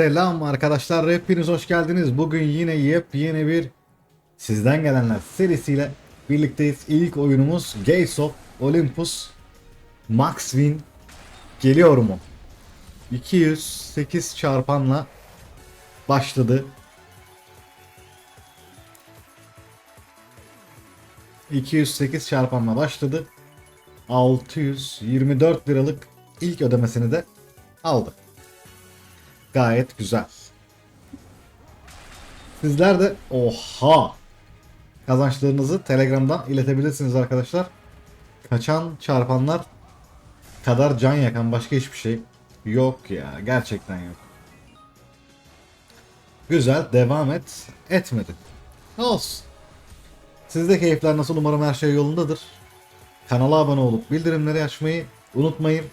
Selam arkadaşlar, hepiniz hoş geldiniz. Bugün yine yepyeni bir sizden gelenler serisiyle birlikteyiz. İlk oyunumuz Gates of Olympus Max Win geliyor mu? 208 çarpanla başladı. 208 çarpanla başladı. 624 liralık ilk ödemesini de aldı. Gayet güzel. Sizler de oha kazançlarınızı Telegram'dan iletebilirsiniz arkadaşlar. Kaçan çarpanlar kadar can yakan başka hiçbir şey yok ya. Gerçekten yok. Güzel devam et. Etmedi. Olsun. Sizde keyifler nasıl? Umarım her şey yolundadır. Kanala abone olup bildirimleri açmayı unutmayın.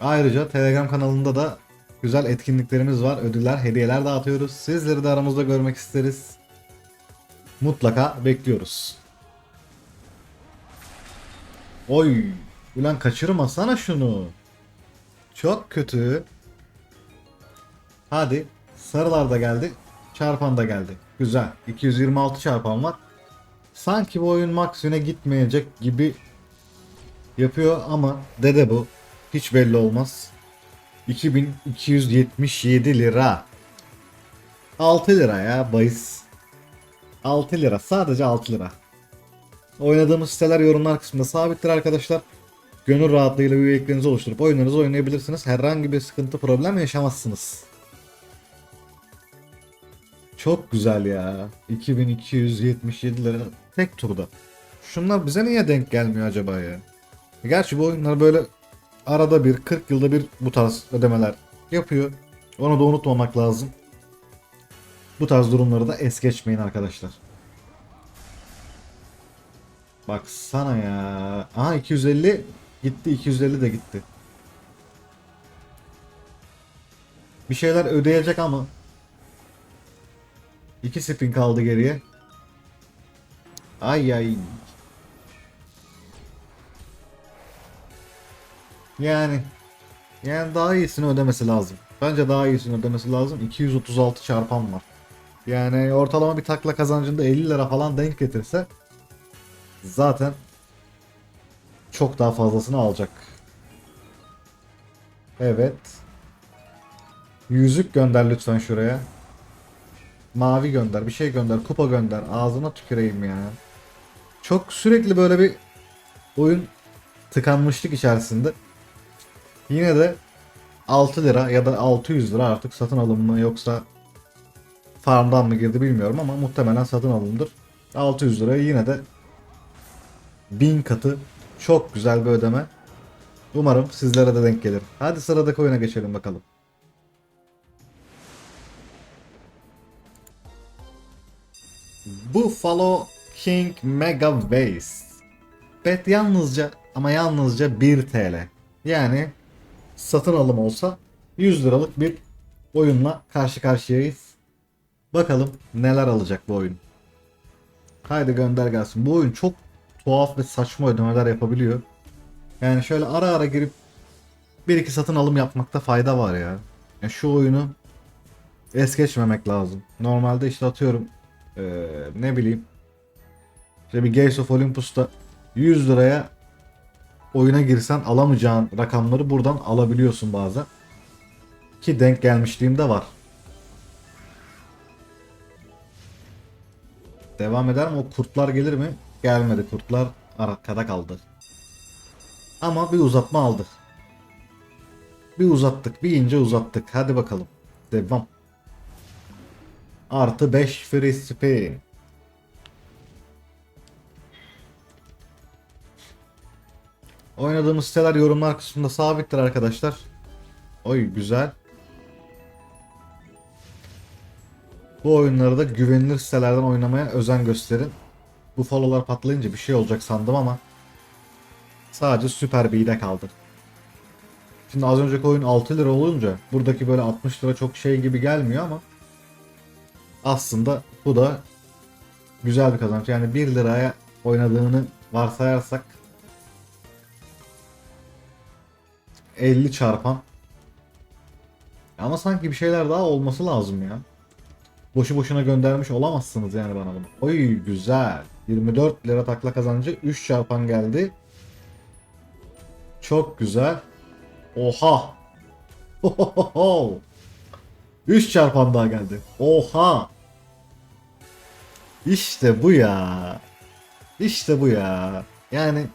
Ayrıca Telegram kanalında da güzel etkinliklerimiz var. Ödüller, hediyeler dağıtıyoruz. Sizleri de aramızda görmek isteriz. Mutlaka bekliyoruz. Oy! Ulan kaçırmasana şunu. Çok kötü. Hadi. Sarılar da geldi. Çarpan da geldi. Güzel. 226 çarpan var. Sanki bu oyun maksimine gitmeyecek gibi yapıyor ama dede bu. Hiç belli olmaz. 2277 lira. 6 lira ya bahis. 6 lira. Sadece 6 lira. Oynadığımız siteler yorumlar kısmında sabittir arkadaşlar. Gönül rahatlığıyla üyeliklerinizi oluşturup oyunlarınızı oynayabilirsiniz. Herhangi bir sıkıntı problem yaşamazsınız. Çok güzel ya. 2277 lira tek turda. Şunlar bize niye denk gelmiyor acaba ya? Gerçi bu oyunlar böyle arada bir 40 yılda bir bu tarz ödemeler yapıyor. Onu da unutmamak lazım. Bu tarz durumları da es geçmeyin arkadaşlar. Baksana ya. Aha 250 gitti 250 de gitti. Bir şeyler ödeyecek ama. İki spin kaldı geriye. Ay ay. Yani yani daha iyisini ödemesi lazım. Bence daha iyisini ödemesi lazım. 236 çarpan var. Yani ortalama bir takla kazancında 50 lira falan denk getirse zaten çok daha fazlasını alacak. Evet. Yüzük gönder lütfen şuraya. Mavi gönder, bir şey gönder, kupa gönder. Ağzına tüküreyim ya. Çok sürekli böyle bir oyun tıkanmışlık içerisinde. Yine de 6 lira ya da 600 lira artık satın alım mı yoksa farmdan mı girdi bilmiyorum ama muhtemelen satın alımdır. 600 liraya yine de 1000 katı çok güzel bir ödeme. Umarım sizlere de denk gelir. Hadi sıradaki oyuna geçelim bakalım. Buffalo King Mega Base. Bet yalnızca ama yalnızca 1 TL. Yani satın alım olsa 100 liralık bir oyunla karşı karşıyayız. Bakalım neler alacak bu oyun. Haydi gönder gelsin. Bu oyun çok tuhaf ve saçma ödemeler yapabiliyor. Yani şöyle ara ara girip bir iki satın alım yapmakta fayda var ya. ya şu oyunu es geçmemek lazım. Normalde işte atıyorum ee, ne bileyim işte bir Gates of Olympus'ta 100 liraya oyuna girsen alamayacağın rakamları buradan alabiliyorsun bazen. Ki denk gelmişliğim de var. Devam eder mi? O kurtlar gelir mi? Gelmedi. Kurtlar arkada kaldı. Ama bir uzatma aldık. Bir uzattık. Bir ince uzattık. Hadi bakalım. Devam. Artı 5 free spin. Oynadığımız siteler yorumlar kısmında sabittir arkadaşlar. Oy güzel. Bu oyunları da güvenilir sitelerden oynamaya özen gösterin. Bu followlar patlayınca bir şey olacak sandım ama sadece süper B'de kaldı. Şimdi az önceki oyun 6 lira olunca buradaki böyle 60 lira çok şey gibi gelmiyor ama aslında bu da güzel bir kazanç. Yani 1 liraya oynadığını varsayarsak 50 çarpan Ama sanki bir şeyler daha olması lazım ya. Boşu boşuna göndermiş olamazsınız yani bana bunu. Oy güzel. 24 lira takla kazancı 3 çarpan geldi. Çok güzel. Oha. Ohohoho. 3 çarpan daha geldi. Oha. İşte bu ya. İşte bu ya. Yani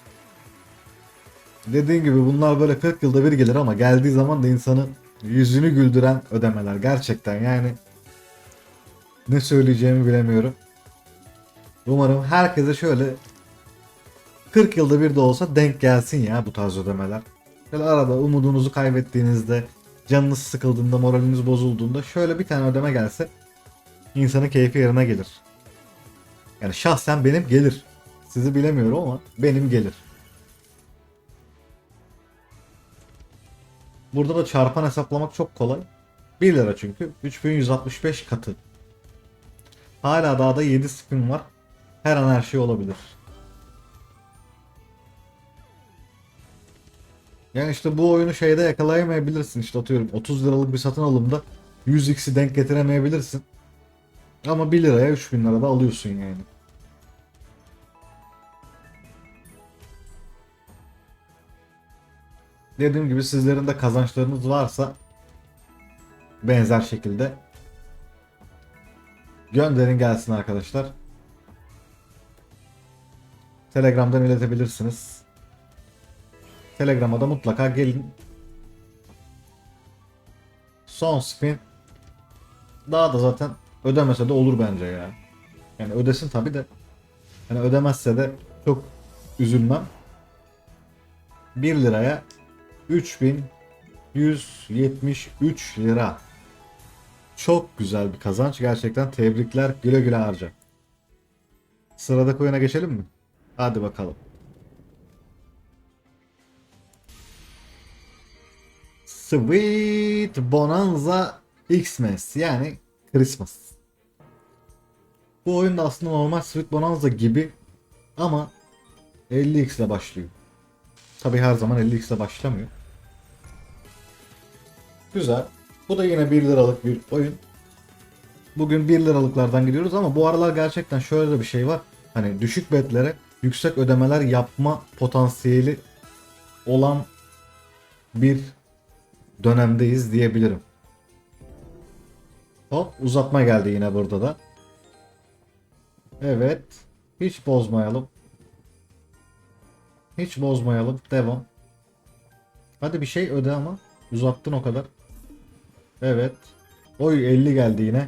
dediğin gibi bunlar böyle 40 yılda bir gelir ama geldiği zaman da insanın yüzünü güldüren ödemeler gerçekten yani ne söyleyeceğimi bilemiyorum. Umarım herkese şöyle 40 yılda bir de olsa denk gelsin ya bu tarz ödemeler. Şöyle arada umudunuzu kaybettiğinizde, canınız sıkıldığında, moraliniz bozulduğunda şöyle bir tane ödeme gelse insanın keyfi yerine gelir. Yani şahsen benim gelir. Sizi bilemiyorum ama benim gelir. Burada da çarpan hesaplamak çok kolay. 1 lira çünkü. 3165 katı. Hala daha da 7 spin var. Her an her şey olabilir. Yani işte bu oyunu şeyde yakalayamayabilirsin. İşte atıyorum 30 liralık bir satın alımda 100x'i denk getiremeyebilirsin. Ama 1 liraya 3000 lirada alıyorsun yani. Dediğim gibi sizlerin de kazançlarınız varsa benzer şekilde gönderin gelsin arkadaşlar. Telegram'dan iletebilirsiniz. Telegram'a da mutlaka gelin. Son spin daha da zaten ödemese de olur bence ya. Yani ödesin tabi de. Yani ödemezse de çok üzülmem. 1 liraya 3173 lira. Çok güzel bir kazanç. Gerçekten tebrikler. Güle güle harca. Sıradaki oyuna geçelim mi? Hadi bakalım. Sweet Bonanza Xmas yani Christmas. Bu oyun da aslında normal Sweet Bonanza gibi ama 50x ile başlıyor. Tabi her zaman 50x ile başlamıyor. Güzel. Bu da yine 1 liralık bir oyun. Bugün 1 liralıklardan gidiyoruz ama bu aralar gerçekten şöyle de bir şey var. Hani düşük betlere yüksek ödemeler yapma potansiyeli olan bir dönemdeyiz diyebilirim. Hop uzatma geldi yine burada da. Evet. Hiç bozmayalım. Hiç bozmayalım. Devam. Hadi bir şey öde ama. Uzattın o kadar. Evet. Oy 50 geldi yine.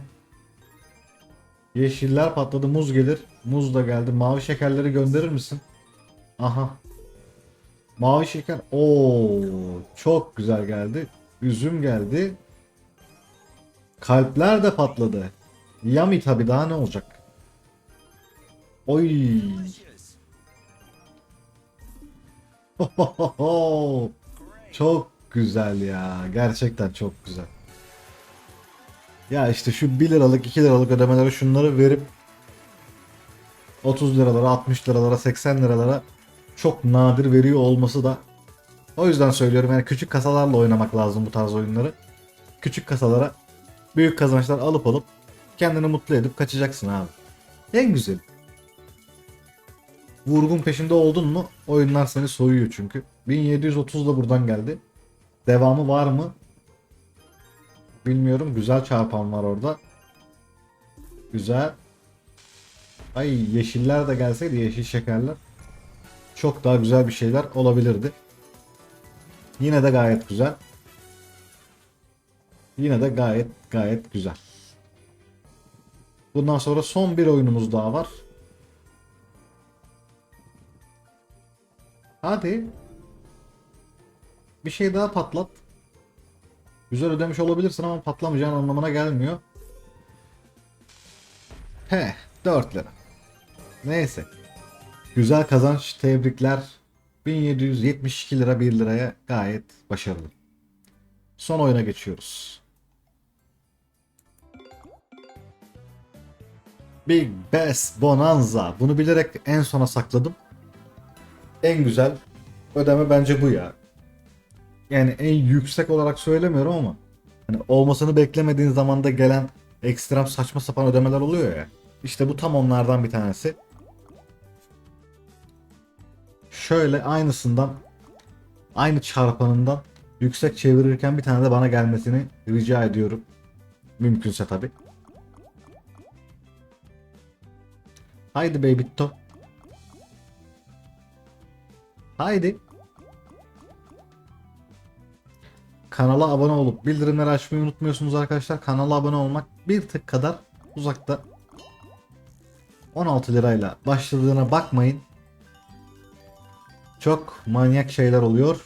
Yeşiller patladı. Muz gelir. Muz da geldi. Mavi şekerleri gönderir misin? Aha. Mavi şeker. Oo, çok güzel geldi. Üzüm geldi. Kalpler de patladı. Yummy tabi daha ne olacak? Oy. Çok güzel ya. Gerçekten çok güzel. Ya işte şu 1 liralık 2 liralık ödemelere şunları verip 30 liralara 60 liralara 80 liralara çok nadir veriyor olması da o yüzden söylüyorum yani küçük kasalarla oynamak lazım bu tarz oyunları. Küçük kasalara büyük kazançlar alıp alıp kendini mutlu edip kaçacaksın abi. En güzel. Vurgun peşinde oldun mu oyunlar seni soyuyor çünkü. 1730 da buradan geldi. Devamı var mı? Bilmiyorum. Güzel çarpan var orada. Güzel. Ay yeşiller de gelseydi yeşil şekerler. Çok daha güzel bir şeyler olabilirdi. Yine de gayet güzel. Yine de gayet gayet güzel. Bundan sonra son bir oyunumuz daha var. Hadi. Bir şey daha patlat. Güzel ödemiş olabilirsin ama patlamayacağın anlamına gelmiyor. He, 4 lira. Neyse. Güzel kazanç, tebrikler. 1772 lira 1 liraya gayet başarılı. Son oyuna geçiyoruz. Big Bass Bonanza. Bunu bilerek en sona sakladım. En güzel ödeme bence bu ya. Yani en yüksek olarak söylemiyorum ama Hani olmasını beklemediğin zamanda gelen ekstrem saçma sapan ödemeler oluyor ya. İşte bu tam onlardan bir tanesi. Şöyle aynısından aynı çarpanından yüksek çevirirken bir tane de bana gelmesini rica ediyorum. Mümkünse tabi. Haydi Babitto. Haydi. Kanala abone olup bildirimleri açmayı unutmuyorsunuz arkadaşlar. Kanala abone olmak bir tık kadar uzakta. 16 lirayla başladığına bakmayın. Çok manyak şeyler oluyor.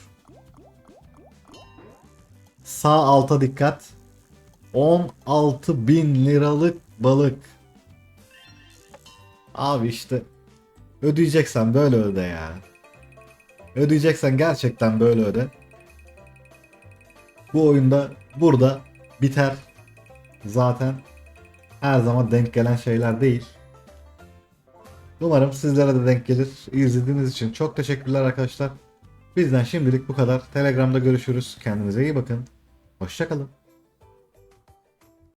Sağ alta dikkat. 16 bin liralık balık. Abi işte ödeyeceksen böyle öde ya. Ödeyeceksen gerçekten böyle öde. Bu oyunda burada biter. Zaten her zaman denk gelen şeyler değil. Umarım sizlere de denk gelir. İzlediğiniz için çok teşekkürler arkadaşlar. Bizden şimdilik bu kadar. Telegram'da görüşürüz. Kendinize iyi bakın. Hoşçakalın.